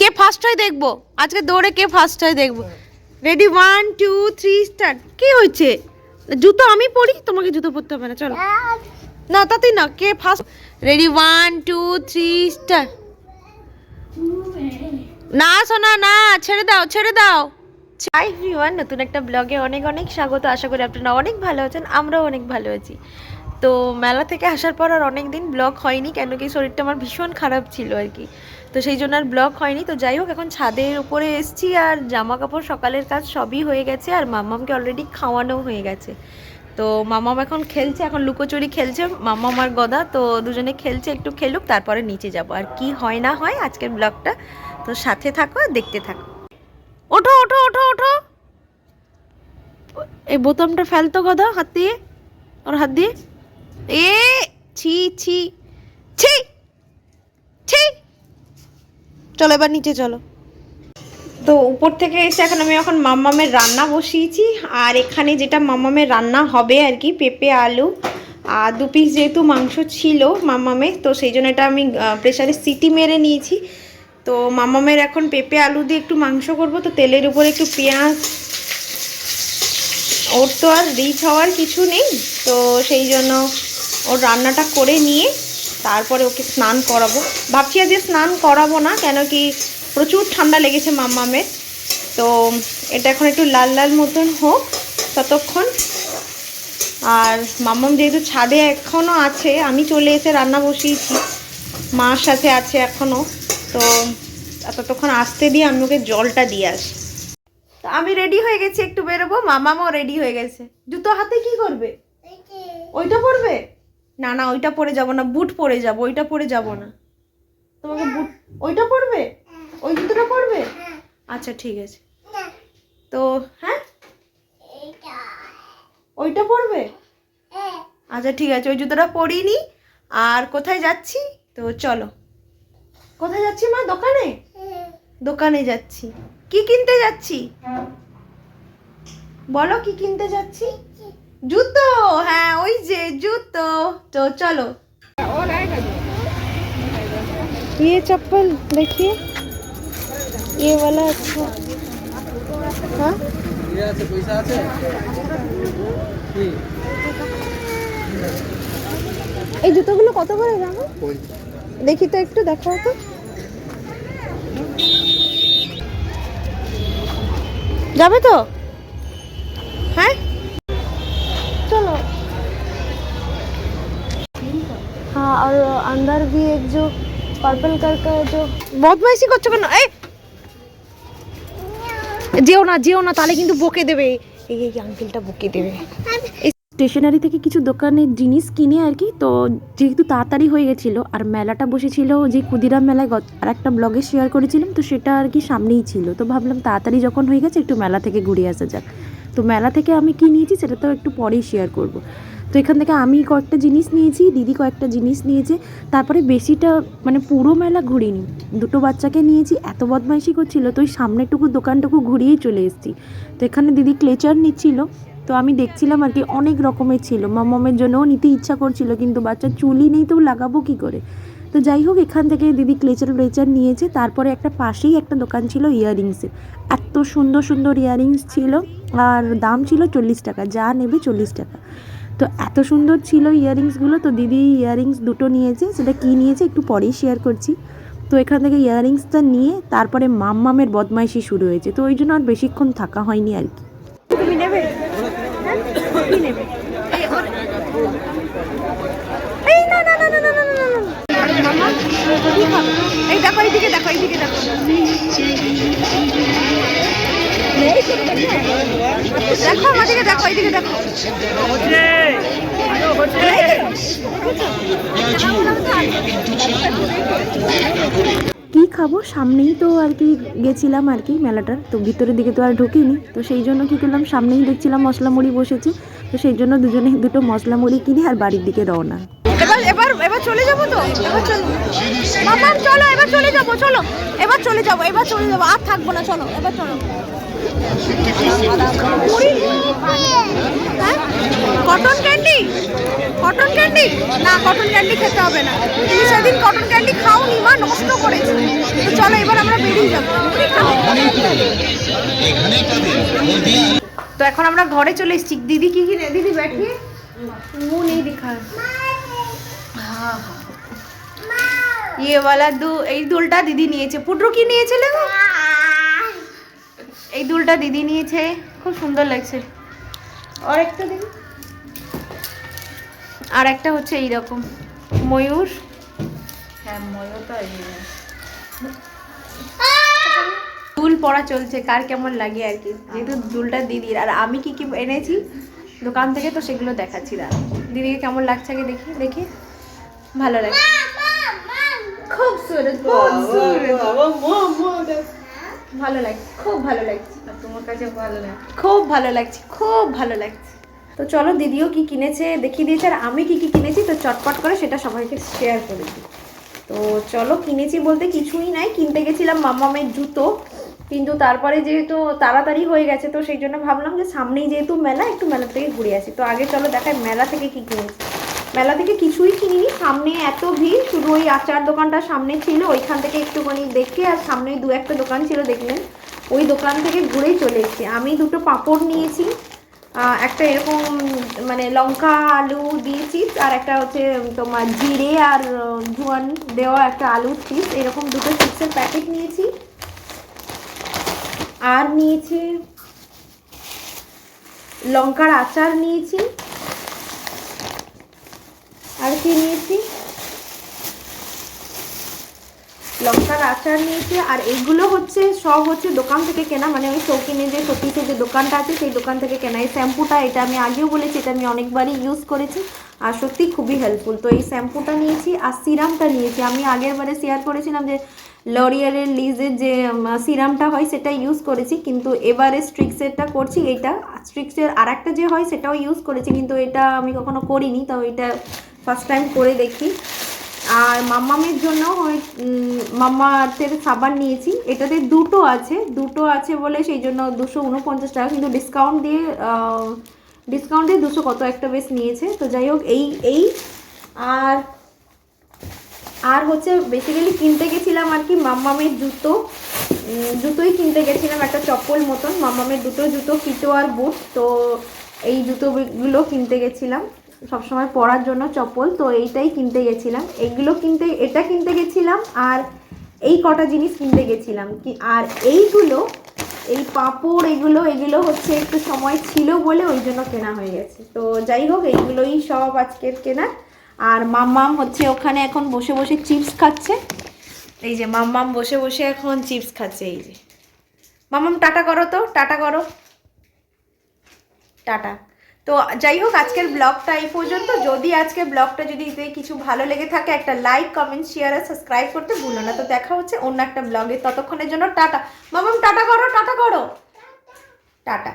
কে first হয় দেখব। আজকে দৌড়ে কে ফার্স্ট হয় দেখব। Ready one two three start কি হয়েছে? জুতো আমি পরি? তোমাকে জুতো পরতে হবে না, চলো। না, তাতেই না, কে first ready one two three start না, সোনা, না, ছেড়ে দাও ছেড়ে দাও। হাই এভরিওয়ান নতুন একটা ব্লগে অনেক অনেক স্বাগত। আশা করি আপনারা অনেক ভালো আছেন, আমরাও অনেক ভালো আছি। তো মেলা থেকে আসার পর আর অনেক দিন ব্লগ হয়নি, কেন কি শরীরটা আমার ভীষণ খারাপ ছিল আর কি। তো সেই জন্য আর ব্লগ হয়নি। তো যাই হোক, এখন ছাদের উপরে এসছি আর জামা কাপড় সকালের কাজ সবই হয়ে গেছে আর মাম্মামকে অলরেডি খাওয়ানো হয়ে গেছে। তো মামাম এখন খেলছে, এখন লুকোচুরি খেলছে, মাম্মাম আর গদা, তো দুজনে খেলছে, একটু খেলুক, তারপরে নিচে যাব। আর কি হয় না হয় আজকের ব্লগটা তো সাথে থাকো আর দেখতে থাকো। ওঠো ওঠো ওঠো ওঠো। এই বোতামটা ফেলতো গদা, হাত দিয়ে, ওর হাত দিয়ে। এ, ছি ছি ছি ছি। চলো, এবার নিচে চলো। তো উপর থেকে এসে এখন আমি এখন মাম্মামের রান্না বসিয়েছি, আর এখানে যেটা মাম্মামের রান্না হবে আর কি, পেঁপে, আলু, আর দু পিস যেহেতু মাংস ছিল মাম্মামে, তো সেই জন্য এটা আমি প্রেশারে সিটি মেরে নিয়েছি। তো মাম্মামের এখন পেঁপে, আলু দিয়ে একটু মাংস করব, তো তেলের উপরে একটু পেঁয়াজ, ওর তো আর রিচ হওয়ার কিছু নেই, তো সেই জন্য ওর রান্নাটা করে নিয়ে তারপরে ওকে স্নান করাবো। ভাবছি আজকে স্নান করাবো না কেন কি প্রচুর ঠান্ডা লেগেছে মাম্মামের তো এটা এখন একটু লাল লাল মতন হোক ততক্ষণ। আর মাম্মাম যেহেতু ছাদে এখনও আছে আমি চলে এসে রান্না বসিয়েছি। মার সাথে আছে এখনও তো ততক্ষণ আসতে দিয়ে আমি ওকে জলটা দিয়ে আসি। তো আমি রেডি হয়ে গেছি একটু বেরোবো। মামামাও রেডি হয়ে গেছে। জুতো হাতে কি করবে? ওইটা পরবে? না না, ওইটা পরে যাব না, বুট পরে যাব, ওইটা পরে যাব না। তোমাকে বুট, ওইটা পরবে? ওই জুতোটা পরবে? আচ্ছা ঠিক আছে। তো হ্যাঁ? ওইটা পরবে? আচ্ছা ঠিক আছে, ওই জুতোটা পরিনি। আর কোথায় যাচ্ছি? তো চলো। কোথায় যাচ্ছি মা? দোকানে? দোকানে যাচ্ছি। কি কিনতে যাচ্ছি? বলো, কি কিনতে যাচ্ছি? জুতো হ্যাঁ ওই যে জুতো তো চলো ये चप्पल देखिए ये वाला अच्छा हाँ পয়সা আছে কি এই জুতোগুলো কত করে দাম দেখি তো একটু দেখাও তো যাবে তো अंदर भी एक जो पर्पल कलर का जो বদমাইশি করছো কেন এই যেও না যেও না তাহলে কিন্তু বকে দেবে এই এই আঙ্কেলটা বকে দেবে স্টেশনারি থেকে কিছু দোকানের জিনিস কিনে আর কি তো যেহেতু তাড়াতাড়ি হয়ে গেছিলো আর মেলাটা বসেছিল যে ক্ষুদিরাম মেলায় গত আর একটা ব্লগে শেয়ার করেছিলাম তো সেটা আর কি সামনেই ছিল তো ভাবলাম তাড়াতাড়ি যখন হয়ে গেছে একটু মেলা থেকে ঘুরে আসা যাক তো মেলা থেকে আমি কি নিয়েছি সেটা তো একটু পরেই শেয়ার করব তো এখান থেকে আমি কয়েকটা জিনিস নিয়েছি, দিদি কয়েকটা জিনিস নিয়েছে। তারপরে বেশিটা মানে পুরো মেলা ঘুরিনি। দুটো বাচ্চাকে নিয়েছি, এত বদমাইশি করছিল তো ওই সামনেটুকু দোকানটুকু ঘুরিয়েই চলে এসেছি। তো এখানে দিদি ক্লেচার নিচ্ছিল। তো আমি দেখছিলাম আর কি অনেক রকমের ছিল। মামামের জন্যও নিতে ইচ্ছা করছিল, কিন্তু বাচ্চার চুলই নেই তো লাগাবো কি করে? তো যাই হোক, এখান থেকে দিদি ক্লেচার ব্লেচার নিয়েছে। তারপরে একটা পাশেই একটা দোকান ছিল ইয়াররিংসের এত সুন্দর সুন্দর ইয়াররিংস ছিল। আর দাম ছিল চল্লিশ টাকা, যা নেবে চল্লিশ টাকা। তো এত সুন্দর ছিল ইয়াররিংসগুলো তো দিদি ইয়াররিংস দুটো নিয়েছে, সেটা কি নিয়েছে একটু পরেই শেয়ার করছি। তো এখান থেকে ইয়াররিংসটা নিয়ে তারপরে মাম মামের বদমাইশি শুরু হয়েছে। তো ওই জন্য আর বেশিক্ষণ থাকা হয়নি আর কি। দেখো দেখো আমাদেরকে দেখো। এইদিকে দেখো। কি খাব? সামনেই তো আর কি গেছিলাম আর কি মেলাটার। তো ভিতরের দিকে তো আর ঢুকিনি। তো সেই জন্য কি করলাম? সামনেই দেখছিলাম মশলা মুড়ি বসেছে। তো সেই জন্য দুজনে দুটো মশলা মুড়ি কিনে আর বাড়ির দিকে রওনা এবার এবার এবার চলে যাব তো? এবার চলো, এবার চলে যাব, চলো। এবার চলে যাব, এবার চলে যাব। আর থাকব না, চলো, এবার চলো? কটন ক্যান্ডি কটন ক্যান্ডি না কটন ক্যান্ডি খেতে হবে না তুমি সেদিন কটন ক্যান্ডি খাওনি মা নষ্ট করেছো তো চলো এবার আমরা বেরিয়ে মুড়ি খাবো মুড়ি খাবো তো এখন আমরা ঘরে চলে এসেছি দিদি কি কি রে- দিদি बैठिए मुंह नहीं दिखा हाँ हाँ ये वाला দু এই দুলটা দিদি নিয়েছে পুটরু কি নিয়েছিলে গো এই দুলটা দিদি নিয়েছে খুব সুন্দর লাগছে আর একটা দিদি আর একটা হচ্ছে এইরকম ময়ূর হ্যাঁ ময়ূর ময়ূরটা দুল পড়া চলছে কার কেমন লাগে আর কি যেহেতু দুলটা দিদির আর আমি কি কি এনেছি দোকান থেকে তো সেগুলো দেখাচ্ছি দাঁড়া দিদিকে কেমন লাগছে আগে দেখি দেখি ভালো লাগছে খুব সুরত খুব সুরত ভালো লাগছে খুব ভালো লাগছে। তোমার কাছে ভালো লাগে খুব ভালো লাগছে খুব ভালো লাগছে। তো চলো দিদিও কি কিনেছে দেখিয়ে দিয়েছে আর আমি কি কি কিনেছি তো চটপট করে সেটা সবাইকে শেয়ার করে দিই। তো চলো কিনেছি বলতে কিছুই নাই কিনতে গেছিলাম মামামের জুতো কিন্তু তারপরে যেহেতু তাড়াতাড়ি হয়ে গেছে তো সেই জন্য ভাবলাম যে সামনেই যেহেতু মেলা একটু মেলা থেকে ঘুরে আসি। তো আগে চলো দেখাই মেলা থেকে কি কিনেছি। মেলা থেকে কিছুই কিনিনি। সামনে এত ভিড়, শুধু ওই আচার দোকানটা সামনে ছিল, ওইখান থেকে একটুখানি দেখে আর সামনে দু একটা দোকান ছিল, দেখলেন। ওই দোকান থেকে ঘুরেই চলে এসেছি। আমি দুটো পাঁপড় নিয়েছি একটা এরকম মানে লঙ্কা, আলু দিয়ে চিপস আর একটা হচ্ছে তোমার জিরে আর জোয়ান দেওয়া একটা আলুর চিপস এরকম দুটো চিপসের প্যাকেট নিয়েছি। আর নিয়েছি লঙ্কার আচার নিয়েছি। আর কি নিয়েছি? লঙ্কার আচার নিয়েছি, আর এইগুলো হচ্ছে, সব হচ্ছে দোকান থেকে কেনা মানে ওই শৌকিনে যে সতীতে যে দোকানটা আছে, সেই দোকান থেকে কেনা। এই শ্যাম্পুটা, এটা আমি আগেও বলেছি, এটা আমি অনেকবারই ইউজ করেছি, আর সত্যি খুবই হেল্পফুল তো এই শ্যাম্পুটা নিয়েছি, আর সিরামটা নিয়েছি। আমি আগের বারে শেয়ার করেছিলাম যে লরিয়ালের লিজের যে সিরামটা হয় সেটা ইউজ করেছি, কিন্তু এবারে স্ট্রিক্সেরটা করছি এইটা। স্ট্রিক্সের আর একটা যে হয়, সেটাও ইউজ করেছি, কিন্তু এটা আমি কখনো করিনি, তো এটা ফার্স্ট টাইম করে দেখি। আর মাম্মামের জন্য ওই উম, মাম্মা আর্থের সাবান নিয়েছি। এটাতে দুটো আছে। দুটো আছে বলে সেই জন্য দুশো উনপঞ্চাশ টাকা। কিন্তু ডিসকাউন্ট দিয়ে ডিসকাউন্ট দুশো কত একটা বেশ নিয়েছে। তো যাই হোক এই এই। আর আর হচ্ছে বেসিক্যালি কিনতে গেছিলাম আর কি মাম্মামের জুতো। জুতোই কিনতে গেছিলাম একটা চপ্পল মতন। মাম্মামের দুটো জুতো কিটো আর বুট। তো এই জুতোগুলো কিনতে গেছিলাম। সবসময় পরার জন্য চপ্পল, তো এইটাই কিনতে গেছিলাম। এইগুলো কিনতে, এটা কিনতে গেছিলাম আর এই কটা জিনিস কিনতে গেছিলাম। কি, আর এইগুলো, এই পাঁপড়, এগুলো এগুলো হচ্ছে একটু সময় ছিল বলে ওই জন্য কেনা হয়ে গেছে। তো যাই হোক, এইগুলোই সব আজকের কেনা। আর মাম্মাম হচ্ছে ওখানে এখন বসে বসে চিপস খাচ্ছে। এই যে মাম্মাম বসে বসে এখন চিপস খাচ্ছে, এই যে। মাম্মাম, টাটা করো তো, টাটা করো। টাটা। তো যাই হোক, আজকের ব্লগটা এই পর্যন্ত। যদি আজকে ব্লগটা যদি কিছু ভালো লেগে থাকে, একটা লাইক কমেন্ট শেয়ার আর সাবস্ক্রাইব করতে ভুলো না। তো দেখা হচ্ছে অন্য একটা ব্লগে। ততক্ষণের জন্য টাটা। মামাম টাটা করো টাটা করো। টাটা।